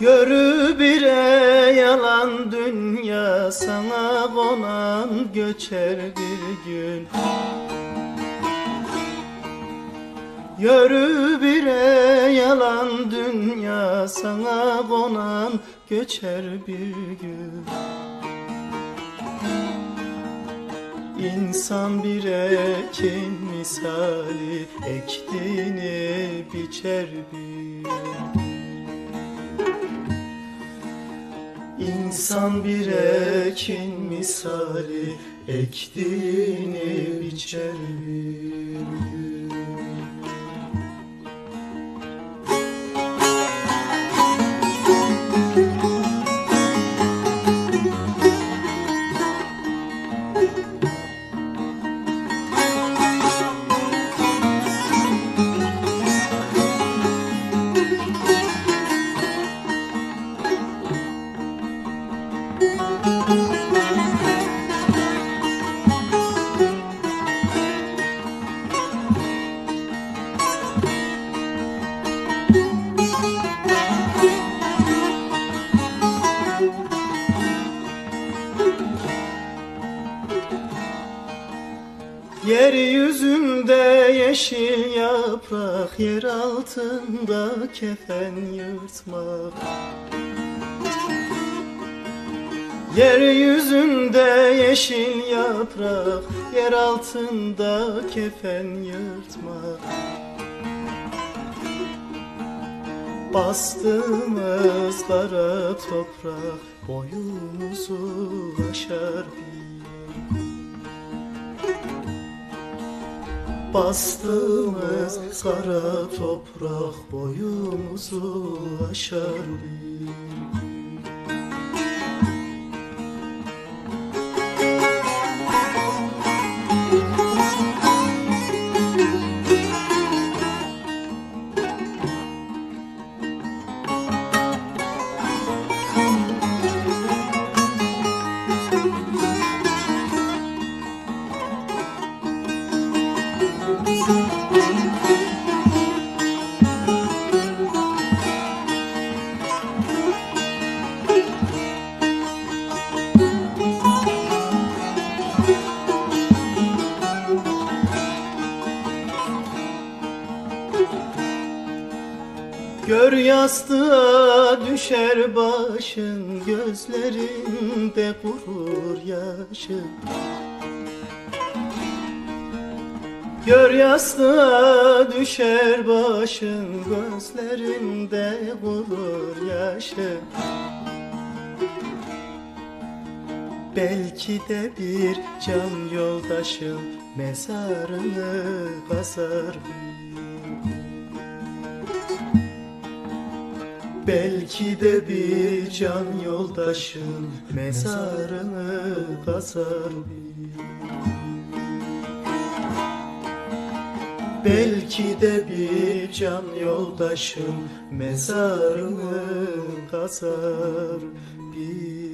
Görü bire yalan dünya sana konan göçer bir gün Yörü bire yalan dünya sana konan göçer bir gün İnsan bir ekin misali ektiğini biçer bir gün. İnsan bir ekin misali ektiğini biçer bir Yeryüzünde yeşil yaprak Yer altında kefen yırtmak. Yeryüzünde yeşil yaprak Yer altında kefen yırtmak. Bastığımız kara toprak Boyumuzu aşar bir Bastığımız kara toprak boyumuzu aşar bir Gör yastığa düşer başın Gözlerinde kurur yaşın. Gör yastığa düşer başın Gözlerinde kurur yaşın. Belki de bir can yoldaşın Mezarını kazar. bir Belki de bir can yoldaşın mezarını kazar bir. Belki de bir can yoldaşın mezarını kazar bir.